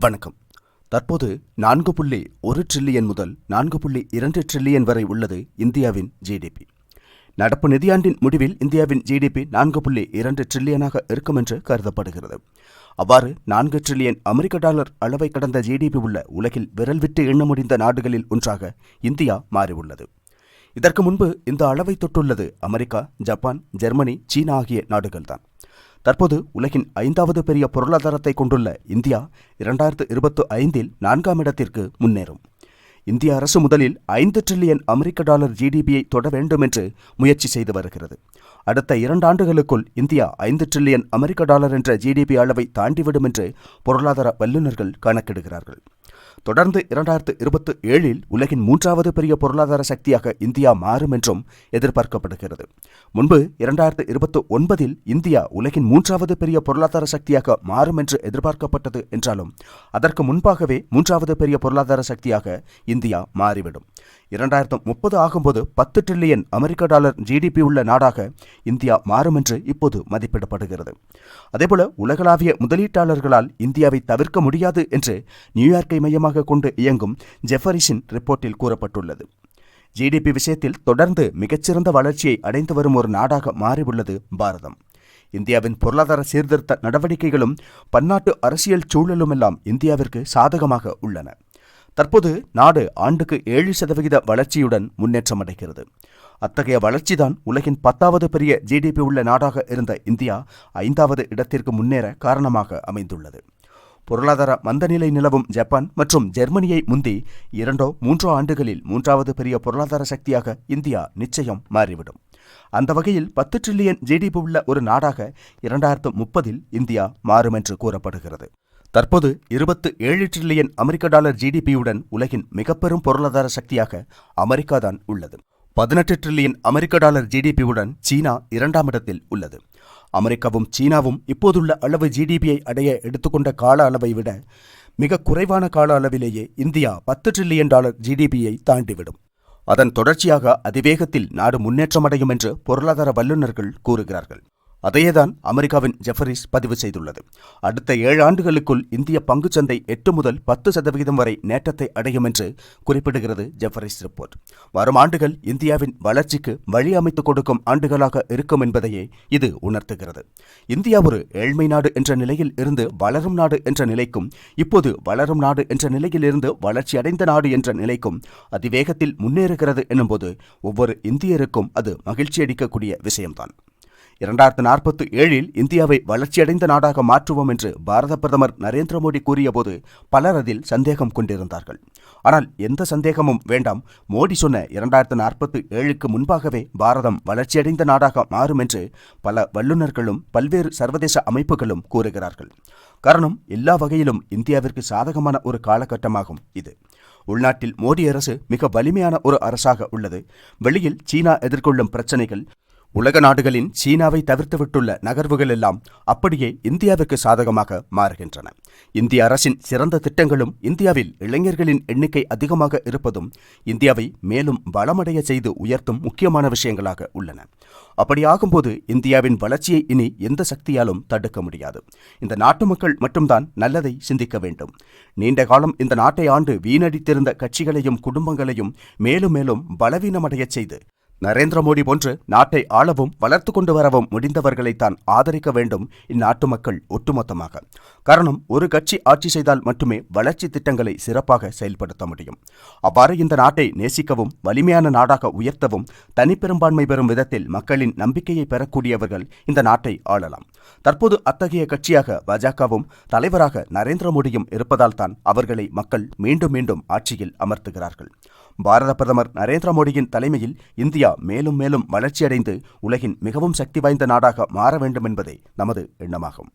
வணக்கம். தற்போது நான்கு புள்ளி ஒரு ட்ரில்லியன் முதல் நான்கு புள்ளி இரண்டு ட்ரில்லியன் வரை உள்ளது இந்தியாவின் ஜிடிபி நடப்பு நிதியாண்டின் முடிவில் இந்தியாவின் ஜிடிபி நான்கு புள்ளி இரண்டு ட்ரில்லியனாக இருக்கும் என்று கருதப்படுகிறது. அவ்வாறு நான்கு ட்ரில்லியன் அமெரிக்க டாலர் அளவை கடந்த ஜிடிபி உள்ள உலகில் விரல் விட்டு எண்ண முடிந்த நாடுகளில் ஒன்றாக இந்தியா மாறியுள்ளது. இதற்கு முன்பு இந்த அளவை தொட்டுள்ளது அமெரிக்கா ஜப்பான் ஜெர்மனி சீனா ஆகிய நாடுகள்தான். தற்போது உலகின் ஐந்தாவது பெரிய பொருளாதாரத்தை கொண்டுள்ள இந்தியா இரண்டாயிரத்து இருபத்து ஐந்தில் நான்காம் இடத்திற்கு முன்னேறும். இந்திய அரசு முதலில் ஐந்து ட்ரில்லியன் அமெரிக்க டாலர் ஜிடிபியை தொட வேண்டும் என்று முயற்சி செய்து வருகிறது. அடுத்த இரண்டு ஆண்டுகளுக்குள் இந்தியா ஐந்து ட்ரில்லியன் அமெரிக்க டாலர் என்ற ஜிடிபி அளவை தாண்டிவிடும் என்று பொருளாதார வல்லுநர்கள் கணக்கிடுகிறார்கள். தொடர்ந்து இரண்டாயிரத்து இருபத்தி ஏழில் உலகின் மூன்றாவது பெரிய பொருளாதார சக்தியாக இந்தியா மாறும் என்றும் எதிர்பார்க்கப்படுகிறது. முன்பு இரண்டாயிரத்து இருபத்தி ஒன்பதில் இந்தியா உலகின் மூன்றாவது பெரிய பொருளாதார சக்தியாக மாறும் என்று எதிர்பார்க்கப்பட்டது என்றாலும் அதற்கு முன்பாகவே மூன்றாவது பெரிய பொருளாதார சக்தியாக இந்தியா மாறிவிடும். இரண்டாயிரத்து முப்பது ஆகும்போது பத்து ட்ரில்லியன் அமெரிக்க டாலர் ஜிடிபி உள்ள நாடாக இந்தியா மாறும் என்று இப்போது மதிப்பிடப்படுகிறது. அதேபோல உலகளாவிய முதலீட்டாளர்களால் இந்தியாவை தவிர்க்க முடியாது என்று நியூயார்க்கை மையமாக கொண்டு இயங்கும் ஜெஃபரிஸின் ரிப்போர்ட்டில் கூறப்பட்டுள்ளது. ஜிடிபி விஷயத்தில் தொடர்ந்து மிகச்சிறந்த வளர்ச்சியை அடைந்து வரும் ஒரு நாடாக மாறியுள்ளது பாரதம். இந்தியாவின் பொருளாதார சீர்திருத்த நடவடிக்கைகளும் பன்னாட்டு அரசியல் சூழலுமெல்லாம் இந்தியாவிற்கு சாதகமாக உள்ளன. தற்போது நாடு ஆண்டுக்கு ஏழு சதவிகித வளர்ச்சியுடன் முன்னேற்றம் அடைகிறது. அத்தகைய வளர்ச்சிதான் உலகின் பத்தாவது பெரிய ஜிடிபி உள்ள நாடாக இருந்த இந்தியா ஐந்தாவது இடத்திற்கு முன்னேற காரணமாக அமைந்துள்ளது. பொருளாதார மந்தநிலை நிலவும் ஜப்பான் மற்றும் ஜெர்மனியை முந்தி இரண்டோ மூன்றோ ஆண்டுகளில் மூன்றாவது பெரிய பொருளாதார சக்தியாக இந்தியா நிச்சயம் மாறிவிடும். அந்த வகையில் பத்து ட்ரில்லியன் ஜிடிபி உள்ள ஒரு நாடாக இரண்டாயிரத்து முப்பதில் இந்தியா மாறும் என்று கூறப்படுகிறது. தற்போது இருபத்து ஏழு ட்ரில்லியன் அமெரிக்க டாலர் ஜிடிபியுடன் உலகின் மிகப்பெரும் பொருளாதார சக்தியாக அமெரிக்கா தான் உள்ளது. பதினெட்டு ட்ரில்லியன் அமெரிக்க டாலர் ஜிடிபியுடன் சீனா இரண்டாம் இடத்தில் உள்ளது. அமெரிக்காவும் சீனாவும் இப்போதுள்ள அளவு ஜிடிபியை அடைய எடுத்துக்கொண்ட கால அளவை விட மிக குறைவான கால அளவிலேயே இந்தியா பத்து ட்ரில்லியன் டாலர் ஜிடிபியை தாண்டிவிடும். அதன் தொடர்ச்சியாக அதிவேகத்தில் நாடு முன்னேற்றமடையும் என்று பொருளாதார வல்லுநர்கள் கூறுகிறார்கள். அதையேதான் அமெரிக்காவின் ஜெஃபரிஸ் பதிவு செய்துள்ளது. அடுத்த ஏழு ஆண்டுகளுக்குள் இந்திய பங்குச்சந்தை எட்டு முதல் பத்து சதவிகிதம் வரை நேற்றத்தை அடையும் என்று குறிப்பிடுகிறது ஜெஃபரிஸ் ரிப்போர்ட். வரும் ஆண்டுகள் இந்தியாவின் வளர்ச்சிக்கு வழி அமைத்துக் கொடுக்கும் ஆண்டுகளாக இருக்கும் என்பதையே இது உணர்த்துகிறது. இந்தியா ஒரு ஏழ்மை நாடு என்ற நிலையில் இருந்து வளரும் நாடு என்ற நிலைக்கும் இப்போது வளரும் நாடு என்ற நிலையில் இருந்து வளர்ச்சி அடைந்த நாடு என்ற நிலைக்கும் அதிவேகத்தில் முன்னேறுகிறது எனும்போது ஒவ்வொரு இந்தியருக்கும் அது மகிழ்ச்சி அளிக்கக்கூடிய விஷயம்தான். இரண்டாயிரத்து நாற்பத்தி ஏழில் இந்தியாவை வளர்ச்சியடைந்த நாடாக மாற்றுவோம் என்று பாரத பிரதமர் நரேந்திர மோடி கூறியபோது பலர் அதில் சந்தேகம் கொண்டிருந்தார்கள். ஆனால் எந்த சந்தேகமும் வேண்டாம். மோடி சொன்ன இரண்டாயிரத்து நாற்பத்தி ஏழுக்கு முன்பாகவே பாரதம் வளர்ச்சியடைந்த நாடாக மாறும் என்று பல வல்லுநர்களும் பல்வேறு சர்வதேச அமைப்புகளும் கூறுகிறார்கள். காரணம் எல்லா வகையிலும் இந்தியாவிற்கு சாதகமான ஒரு காலகட்டமாகும் இது. உள்நாட்டில் மோடி அரசு மிக வலிமையான ஒரு அரசாக உள்ளது. வெளியில் சீனா எதிர்கொள்ளும் பிரச்சனைகள் உலக நாடுகளின் சீனாவை தவிர்த்துவிட்டுள்ள நகர்வுகள் எல்லாம் அப்படியே இந்தியாவிற்கு சாதகமாக மாறுகின்றன. இந்திய அரசின் சிறந்த திட்டங்களும் இந்தியாவில் இளைஞர்களின் எண்ணிக்கை அதிகமாக இருப்பதும் இந்தியாவை மேலும் வளமடைய செய்து உயர்த்தும் முக்கியமான விஷயங்களாக உள்ளன. அப்படியாகும்போது இந்தியாவின் வளர்ச்சியை இனி எந்த சக்தியாலும் தடுக்க முடியாது. இந்த நாட்டு மக்கள் மட்டும்தான் நல்லதை சிந்திக்க வேண்டும். நீண்ட காலம் இந்த நாட்டை ஆண்டு வீணடித்திருந்த கட்சிகளையும் குடும்பங்களையும் மேலும் மேலும் பலவீனமடையச் செய்து நரேந்திர மோடி போன்று நாட்டை ஆளவும் வளர்த்து கொண்டு வரவும் முடிந்தவர்களைத்தான் ஆதரிக்க வேண்டும் இந்நாட்டு மக்கள் ஒட்டுமொத்தமாக. காரணம் ஒரு கட்சி ஆட்சி செய்தால் மட்டுமே வளர்ச்சி திட்டங்களை சிறப்பாக செயல்படுத்த முடியும். அவ்வாறு இந்த நாட்டை நேசிக்கவும் வலிமையான நாடாக உயர்த்தவும் தனிப்பெரும்பான்மை பெறும் விதத்தில் மக்களின் நம்பிக்கையை பெறக்கூடியவர்கள் இந்த நாட்டை ஆளலாம். தற்போது அத்தகைய கட்சியாக பாஜகவும் தலைவராக நரேந்திர மோடியும் இருப்பதால் தான் அவர்களை மக்கள் மீண்டும் மீண்டும் ஆட்சியில் அமர்த்துகிறார்கள். பாரத பிரதமர் நரேந்திர மோடியின் தலைமையில் இந்தியா மேலும் மேலும் வளர்ச்சியடைந்து உலகின் மிகவும் சக்தி வாய்ந்த நாடாக மாற வேண்டும் என்பதே நமது எண்ணமாகும்.